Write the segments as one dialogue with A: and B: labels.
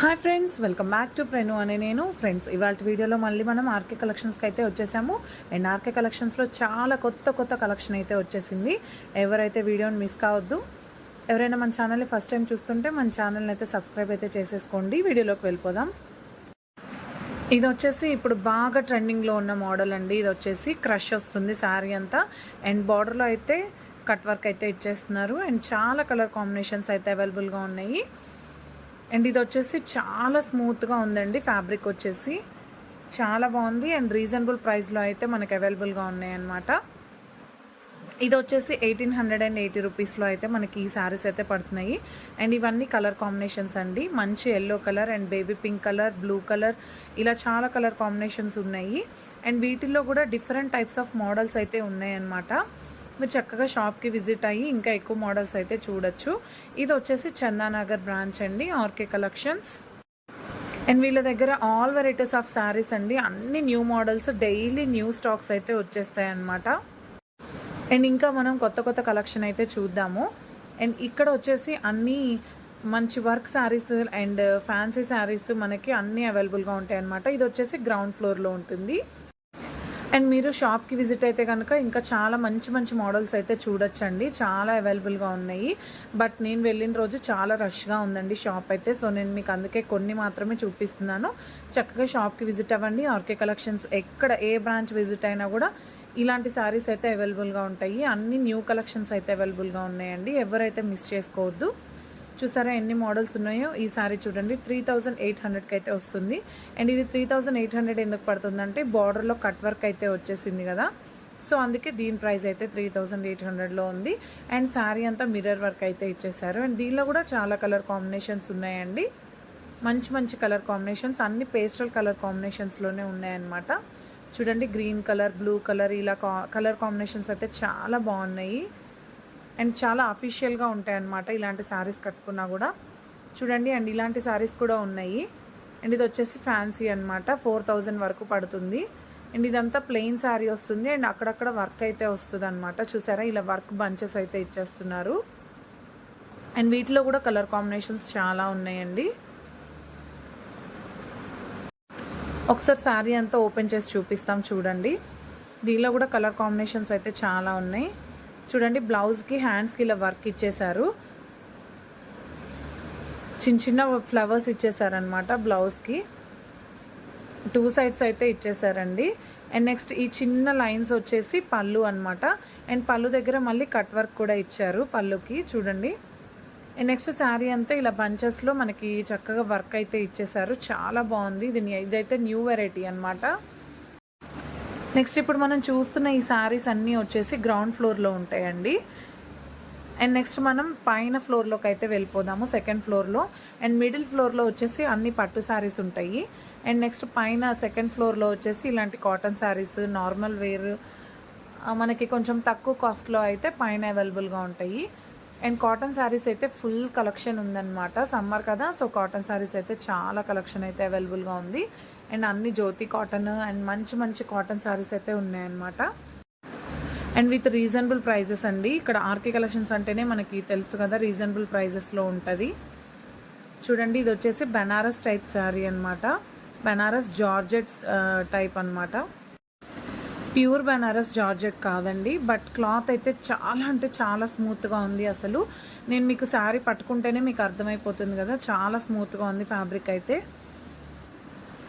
A: Hi friends welcome back to ప్రెను అనే నేను. Friends ఇవాళ వీడియోలో మళ్ళీ మనం ఆర్కే కలెక్షన్స్కి అయితే వచ్చేసాము. అండ్ ఆర్కే కలెక్షన్స్లో చాలా కొత్త కొత్త కలెక్షన్ అయితే వచ్చేసింది. ఎవరైతే వీడియోని మిస్ కావద్దు ఎవరైనా మన ఛానల్ని ఫస్ట్ టైం చూస్తుంటే మన ఛానల్ని అయితే సబ్స్క్రైబ్ అయితే చేసేసుకోండి. వీడియోలోకి వెళ్ళిపోదాం. ఇది వచ్చేసి ఇప్పుడు బాగా ట్రెండింగ్లో ఉన్న మోడల్ అండి. ఇది వచ్చేసి క్రష్ వస్తుంది శారీ అంతా. అండ్ బార్డర్లో అయితే కట్ వర్క్ అయితే ఇచ్చేస్తున్నారు. అండ్ చాలా కలర్ కాంబినేషన్స్ అయితే అవైలబుల్గా ఉన్నాయి. అండ్ ఇది వచ్చేసి చాలా స్మూత్గా ఉందండి ఫ్యాబ్రిక్ వచ్చేసి. చాలా బాగుంది అండ్ రీజనబుల్ ప్రైస్లో అయితే మనకు అవైలబుల్గా ఉన్నాయన్నమాట. ఇది వచ్చేసి ఎయిటీన్ హండ్రెడ్ అండ్ ఎయిటీ రూపీస్లో అయితే మనకి ఈ శారీస్ అయితే పడుతున్నాయి. అండ్ ఇవన్నీ కలర్ కాంబినేషన్స్ అండి. మంచి yellow colour and baby pink colour blue colour ఇలా చాలా కలర్ కాంబినేషన్స్ ఉన్నాయి. అండ్ వీటిల్లో కూడా డిఫరెంట్ టైప్స్ ఆఫ్ మోడల్స్ అయితే ఉన్నాయన్నమాట. మీరు చక్కగా షాప్కి విజిట్ అయ్యి ఇంకా ఎక్కువ మోడల్స్ అయితే చూడొచ్చు. ఇది వచ్చేసి చందానగర్ బ్రాంచ్ అండి ఆర్కే కలెక్షన్స్. అండ్ వీళ్ళ దగ్గర ఆల్ వెరైటీస్ ఆఫ్ శారీస్ అండి అన్ని new models daily new stocks అయితే వచ్చేస్తాయి అన్నమాట అండ్ ఇంకా మనం కొత్త కొత్త కలెక్షన్ అయితే చూద్దాము. అండ్ ఇక్కడ వచ్చేసి అన్నీ మంచి work saris and fancy saris మనకి అన్నీ అవైలబుల్గా ఉంటాయి అన్నమాట ఇది వచ్చేసి గ్రౌండ్ ఫ్లోర్లో ఉంటుంది. అండ్ మీరు షాప్కి విజిట్ అయితే కనుక ఇంకా చాలా మంచి మంచి మోడల్స్ అయితే చూడొచ్చండి. చాలా అవైలబుల్గా ఉన్నాయి. బట్ నేను వెళ్ళిన రోజు చాలా రష్గా ఉందండి షాప్ అయితే. సో నేను మీకు అందుకే కొన్ని మాత్రమే చూపిస్తున్నాను. చక్కగా షాప్కి విజిట్ అవ్వండి. ఆర్కే కలెక్షన్స్ ఎక్కడ ఏ బ్రాంచ్ విజిట్ అయినా కూడా ఇలాంటి శారీస్ అయితే అవైలబుల్గా ఉంటాయి. అన్ని న్యూ కలెక్షన్స్ అయితే అవైలబుల్గా ఉన్నాయండి. ఎవరైతే మిస్ చేసుకోవద్దు. చూసారా ఎన్ని మోడల్స్ ఉన్నాయో? ఈ సారీ చూడండి త్రీ థౌజండ్ ఎయిట్ హండ్రెడ్కి అయితే వస్తుంది. అండ్ ఇది త్రీ థౌజండ్ ఎయిట్ హండ్రెడ్ ఎందుకు పడుతుందంటే బార్డర్లో కట్ వర్క్ అయితే వచ్చేసింది కదా. సో అందుకే దీని ప్రైస్ అయితే త్రీ థౌజండ్ ఎయిట్ హండ్రెడ్లో ఉంది. అండ్ శారీ అంతా మిర్రర్ వర్క్ అయితే ఇచ్చేసారు అండ్ దీనిలో కూడా చాలా కలర్ కాంబినేషన్స్ ఉన్నాయండి. మంచి మంచి కలర్ కాంబినేషన్స్ అన్ని పేస్టల్ కలర్ కాంబినేషన్స్లోనే ఉన్నాయన్నమాట. చూడండి గ్రీన్ కలర్ బ్లూ కలర్ ఇలా కలర్ కాంబినేషన్స్ అయితే చాలా బాగున్నాయి. అండ్ చాలా అఫీషియల్గా ఉంటాయి అన్నమాట ఇలాంటి శారీస్ కట్టుకున్నా కూడా. చూడండి అండ్ ఇలాంటి శారీస్ కూడా ఉన్నాయి. అండ్ ఇది వచ్చేసి ఫ్యాన్సీ అనమాట ఫోర్ థౌజండ్ వరకు పడుతుంది. అండ్ ఇదంతా ప్లెయిన్ శారీ వస్తుంది. అండ్ అక్కడక్కడ వర్క్ అయితే వస్తుంది అనమాట చూసారా? ఇలా వర్క్ బంచెస్ అయితే ఇచ్చేస్తున్నారు. అండ్ వీటిలో కూడా కలర్ కాంబినేషన్స్ చాలా ఉన్నాయండి. ఒకసారి శారీ అంతా ఓపెన్ చేసి చూపిస్తాం చూడండి. దీనిలో కూడా కలర్ కాంబినేషన్స్ అయితే చాలా ఉన్నాయి. చూడండి బ్లౌజ్కి హ్యాండ్స్కి ఇలా వర్క్ ఇచ్చేసారు చిన్న చిన్న ఫ్లవర్స్ ఇచ్చేసారనమాట బ్లౌజ్కి టూ సైడ్స్ అయితే ఇచ్చేసారండి అండ్ నెక్స్ట్ ఈ చిన్న లైన్స్ వచ్చేసి పళ్ళు అనమాట అండ్ పళ్ళు దగ్గర మళ్ళీ కట్ వర్క్ కూడా ఇచ్చారు పళ్ళుకి చూడండి. అండ్ నెక్స్ట్ శారీ అంతా ఇలా బంచెస్లో మనకి చక్కగా వర్క్ అయితే ఇచ్చేసారు చాలా బాగుంది. ఇది ఇదైతే న్యూ వెరైటీ అనమాట నెక్స్ట్ ఇప్పుడు మనం చూస్తున్న ఈ శారీస్ అన్నీ వచ్చేసి గ్రౌండ్ ఫ్లోర్లో ఉంటాయండి. అండ్ నెక్స్ట్ మనం పైన ఫ్లోర్లోకి అయితే వెళ్ళిపోదాము సెకండ్ ఫ్లోర్లో అండ్ మిడిల్ ఫ్లోర్లో వచ్చేసి అన్ని పట్టు శారీస్ ఉంటాయి. అండ్ నెక్స్ట్ పైన సెకండ్ ఫ్లోర్లో వచ్చేసి ఇలాంటి కాటన్ శారీస్ నార్మల్ వేర్ మనకి కొంచెం తక్కువ కాస్ట్లో అయితే పైన అవైలబుల్గా ఉంటాయి. అండ్ కాటన్ శారీస్ అయితే ఫుల్ కలెక్షన్ ఉందన్నమాట. సమ్మర్ కదా సో కాటన్ శారీస్ అయితే చాలా కలెక్షన్ అయితే అవైలబుల్గా ఉంది. అండ్ అన్ని జ్యోతి కాటన్ అండ్ మంచి మంచి కాటన్ శారీస్ అయితే ఉన్నాయన్నమాట. అండ్ విత్ రీజనబుల్ ప్రైజెస్ అండి. ఇక్కడ ఆర్కే కలెక్షన్స్ అంటేనే మనకి తెలుసు కదా రీజనబుల్ ప్రైజెస్లో ఉంటుంది. చూడండి ఇది వచ్చేసి బెనారస్ టైప్ శారీ అనమాట బెనారస్ జార్జెట్ టైప్ అనమాట ప్యూర్ బెనారస్ జార్జెట్ కాదండి బట్ క్లాత్ అయితే చాలా అంటే చాలా స్మూత్గా ఉంది అసలు. నేను మీకు శారీ పట్టుకుంటేనే మీకు అర్థమైపోతుంది కదా చాలా స్మూత్గా ఉంది ఫ్యాబ్రిక్ అయితే.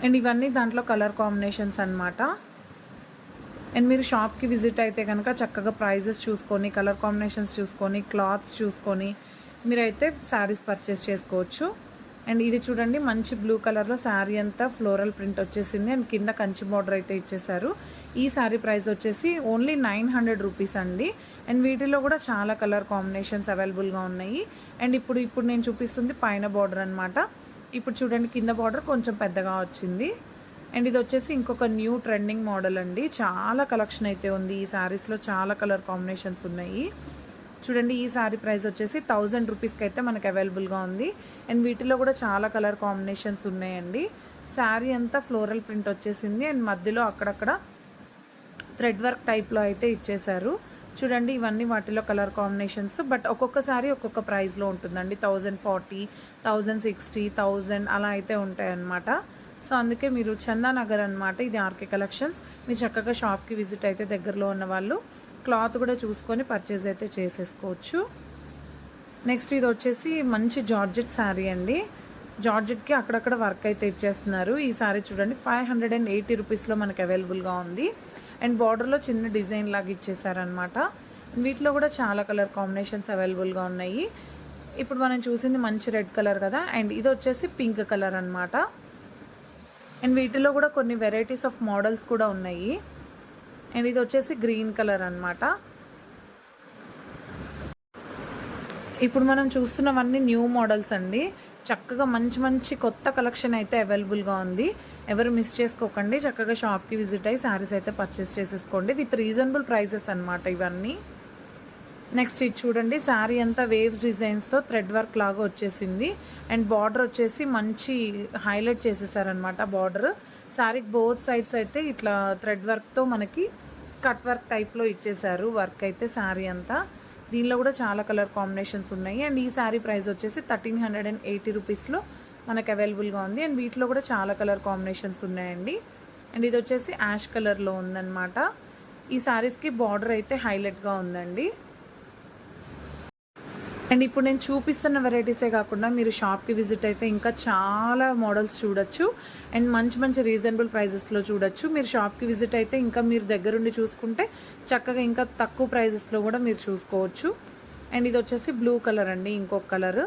A: అండ్ ఇవన్నీ దాంట్లో కలర్ కాంబినేషన్స్ అనమాట అండ్ మీరు షాప్కి విజిట్ అయితే కనుక చక్కగా ప్రైజెస్ చూసుకొని కలర్ కాంబినేషన్స్ చూసుకొని క్లాత్స్ చూసుకొని మీరైతే శారీస్ పర్చేస్ చేసుకోవచ్చు. అండ్ ఇది చూడండి మంచి బ్లూ కలర్లో శారీ అంతా ఫ్లోరల్ ప్రింట్ వచ్చేసింది. అండ్ కింద కంచి బార్డర్ అయితే ఇచ్చేసారు ఈ శారీ ప్రైస్ వచ్చేసి ఓన్లీ నైన్ హండ్రెడ్ రూపీస్ అండి. అండ్ వీటిలో కూడా చాలా కలర్ కాంబినేషన్స్ అవైలబుల్గా ఉన్నాయి. అండ్ ఇప్పుడు ఇప్పుడు నేను చూపిస్తుంది పైన బార్డర్ అనమాట ఇప్పుడు చూడండి కింద బార్డర్ కొంచెం పెద్దగా వచ్చింది. అండ్ ఇది వచ్చేసి ఇంకొక న్యూ ట్రెండింగ్ మోడల్ అండి. చాలా కలెక్షన్ అయితే ఉంది. ఈ శారీస్లో చాలా కలర్ కాంబినేషన్స్ ఉన్నాయి. చూడండి ఈ శారీ ప్రైస్ వచ్చేసి థౌజండ్ రూపీస్కి అయితే మనకు అవైలబుల్గా ఉంది. అండ్ వీటిలో కూడా చాలా కలర్ కాంబినేషన్స్ ఉన్నాయండి. శారీ అంతా ఫ్లోరల్ ప్రింట్ వచ్చేసింది. అండ్ మధ్యలో అక్కడక్కడ థ్రెడ్ వర్క్ టైప్లో అయితే ఇచ్చేశారు. చూడండి ఇవన్నీ వాటిలో కలర్ కాంబినేషన్స్. బట్ ఒక్కొక్క సారీ ఒక్కొక్క ప్రైస్లో ఉంటుందండి. Thousand forty thousand sixty thousand అలా అయితే ఉంటాయన్నమాట. సో అందుకే మీరు చందానగర్ అనమాట ఇది ఆర్కే కలెక్షన్స్. మీరు చక్కగా షాప్కి విజిట్ అయితే దగ్గరలో ఉన్న వాళ్ళు క్లాత్ కూడా చూసుకొని పర్చేజ్ అయితే చేసేసుకోవచ్చు. నెక్స్ట్ ఇది వచ్చేసి మంచి జార్జెట్ శారీ అండి. జార్జెట్కి అక్కడక్కడ వర్క్ అయితే ఇచ్చేస్తున్నారు. ఈ శారీ చూడండి ఫైవ్ హండ్రెడ్ అండ్ ఎయిటీ రూపీస్లో మనకి అవైలబుల్గా ఉంది. అండ్ బార్డర్లో చిన్న డిజైన్ లాగా ఇచ్చేసారనమాట వీటిలో కూడా చాలా కలర్ కాంబినేషన్స్ అవైలబుల్గా ఉన్నాయి. ఇప్పుడు మనం చూసింది మంచి రెడ్ కలర్ కదా అండ్ ఇది వచ్చేసి పింక్ కలర్ అనమాట అండ్ వీటిలో కూడా కొన్ని వెరైటీస్ ఆఫ్ మోడల్స్ కూడా ఉన్నాయి. అండ్ ఇది వచ్చేసి గ్రీన్ కలర్ అనమాట ఇప్పుడు మనం చూస్తున్నవన్నీ న్యూ మోడల్స్ అండి. చక్కగా మంచి మంచి కొత్త కలెక్షన్ అయితే అవైలబుల్గా ఉంది. ఎవరు మిస్ చేసుకోకండి. చక్కగా షాప్కి విజిట్ అయ్యి శారీస్ అయితే పర్చేస్ చేసేసుకోండి. విత్ రీజనబుల్ ప్రైజెస్ అనమాట ఇవన్నీ. నెక్స్ట్ ఇది చూడండి. శారీ అంతా వేవ్స్ డిజైన్స్తో థ్రెడ్ వర్క్ లాగా వచ్చేసింది. అండ్ బార్డర్ వచ్చేసి మంచి హైలైట్ చేసేసారనమాట బార్డర్ శారీకి బోత్ సైడ్స్ అయితే ఇట్లా థ్రెడ్ వర్క్తో మనకి కట్ వర్క్ టైప్లో ఇచ్చేసారు వర్క్ అయితే శారీ అంతా. దీనిలో కూడా చాలా కలర్ కాంబినేషన్స్ ఉన్నాయి. అండ్ ఈ శారీ ప్రైస్ వచ్చేసి థర్టీన్ హండ్రెడ్ అండ్ ఎయిటీ రూపీస్లో మనకు అవైలబుల్గా ఉంది. అండ్ వీటిలో కూడా చాలా కలర్ కాంబినేషన్స్ ఉన్నాయండి. అండ్ ఇది వచ్చేసి యాష్ కలర్లో ఉందన్నమాట. ఈ శారీస్కి బార్డర్ అయితే హైలైట్గా ఉందండి. అండ్ ఇప్పుడు నేను చూపిస్తున్న వెరైటీసే కాకుండా మీరు షాప్కి విజిట్ అయితే ఇంకా చాలా మోడల్స్ చూడొచ్చు. అండ్ మంచి మంచి రీజనబుల్ ప్రైజెస్లో చూడొచ్చు. మీరు షాప్కి విజిట్ అయితే ఇంకా మీరు దగ్గరుండి చూసుకుంటే చక్కగా ఇంకా తక్కువ ప్రైజెస్లో కూడా మీరు చూసుకోవచ్చు. అండ్ ఇది వచ్చేసి బ్లూ కలర్ అండి ఇంకొక కలర్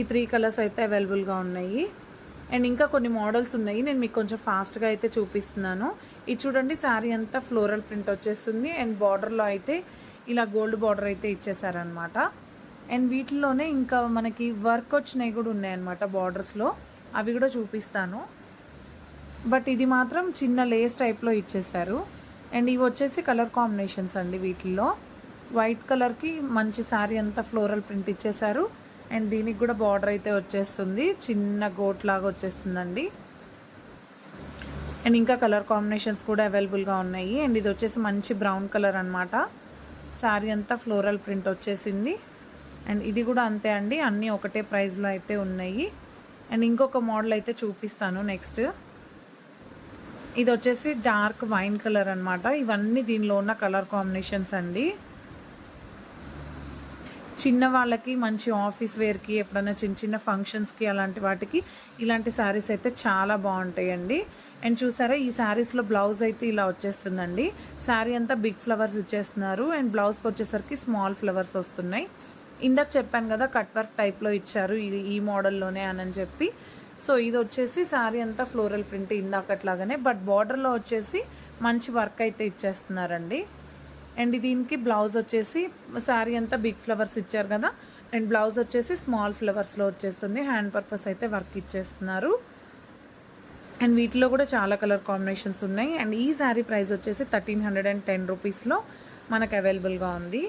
A: ఈ త్రీ కలర్స్ అయితే అవైలబుల్గా ఉన్నాయి. అండ్ ఇంకా కొన్ని మోడల్స్ ఉన్నాయి. నేను మీకు కొంచెం ఫాస్ట్గా అయితే చూపిస్తున్నాను. ఇది చూడండి శారీ అంతా ఫ్లోరల్ ప్రింట్ వచ్చేస్తుంది. అండ్ బార్డర్లో అయితే ఇలా గోల్డ్ బార్డర్ అయితే ఇచ్చేసారనమాట అండ్ వీటిలోనే ఇంకా మనకి వర్క్ వచ్చినవి కూడా ఉన్నాయన్నమాట బార్డర్స్లో. అవి కూడా చూపిస్తాను. బట్ ఇది మాత్రం చిన్న లేస్ టైప్లో ఇచ్చేసారు. అండ్ ఇవి వచ్చేసి కలర్ కాంబినేషన్స్ అండి వీటిల్లో. వైట్ కలర్కి మంచి శారీ అంతా ఫ్లోరల్ ప్రింట్ ఇచ్చేసారు. అండ్ దీనికి కూడా బార్డర్ అయితే వచ్చేస్తుంది. చిన్న గోట్ లాగా వచ్చేస్తుందండి. అండ్ ఇంకా కలర్ కాంబినేషన్స్ కూడా అవైలబుల్గా ఉన్నాయి. అండ్ ఇది వచ్చేసి మంచి బ్రౌన్ కలర్ అనమాట శారీ అంతా ఫ్లోరల్ ప్రింట్ వచ్చేసింది. అండ్ ఇది కూడా అంతే అండి. అన్నీ ఒకటే ప్రైస్లో అయితే ఉన్నాయి. అండ్ ఇంకొక మోడల్ అయితే చూపిస్తాను నెక్స్ట్ ఇది వచ్చేసి డార్క్ వైన్ కలర్ అనమాట ఇవన్నీ దీనిలో ఉన్న కలర్ కాంబినేషన్స్ అండి. చిన్న వాళ్ళకి మంచి ఆఫీస్ వేర్కి ఎప్పుడైనా చిన్న చిన్న ఫంక్షన్స్కి అలాంటి వాటికి ఇలాంటి శారీస్ అయితే చాలా బాగుంటాయండి. అండ్ చూసారా ఈ శారీస్లో బ్లౌజ్ అయితే ఇలా వచ్చేస్తుందండి. శారీ అంతా బిగ్ ఫ్లవర్స్ ఇచ్చేస్తున్నారు. అండ్ బ్లౌజ్కి వచ్చేసరికి స్మాల్ ఫ్లవర్స్ వస్తున్నాయి. ఇందాక చెప్పాను కదా కట్ వర్క్ టైప్లో ఇచ్చారు ఇది ఈ మోడల్లోనే అని చెప్పి. సో ఇది వచ్చేసి శారీ అంతా ఫ్లోరల్ ప్రింట్ ఇందాకట్లాగానే బట్ బార్డర్లో వచ్చేసి మంచి వర్క్ అయితే ఇచ్చేస్తున్నారండి. అండ్ దీనికి బ్లౌజ్ వచ్చేసి శారీ అంతా బిగ్ ఫ్లవర్స్ ఇచ్చారు కదా అండ్ బ్లౌజ్ వచ్చేసి స్మాల్ ఫ్లవర్స్లో వచ్చేస్తుంది. హ్యాండ్ పర్పస్ అయితే వర్క్ ఇచ్చేస్తున్నారు. అండ్ వీటిలో కూడా చాలా కలర్ కాంబినేషన్స్ ఉన్నాయి. అండ్ ఈ శారీ ప్రైస్ వచ్చేసి థర్టీన్ హండ్రెడ్ అండ్ టెన్ రూపీస్లో మనకు అవైలబుల్గా ఉంది.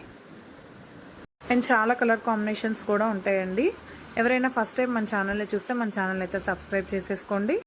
A: అండ్ చాలా కలర్ కాంబినేషన్స్ కూడా ఉంటాయండి. ఎవరైనా ఫస్ట్ టైం మన ఛానల్ని చూస్తే మన ఛానల్ అయితే సబ్స్క్రైబ్ చేసేసుకోండి.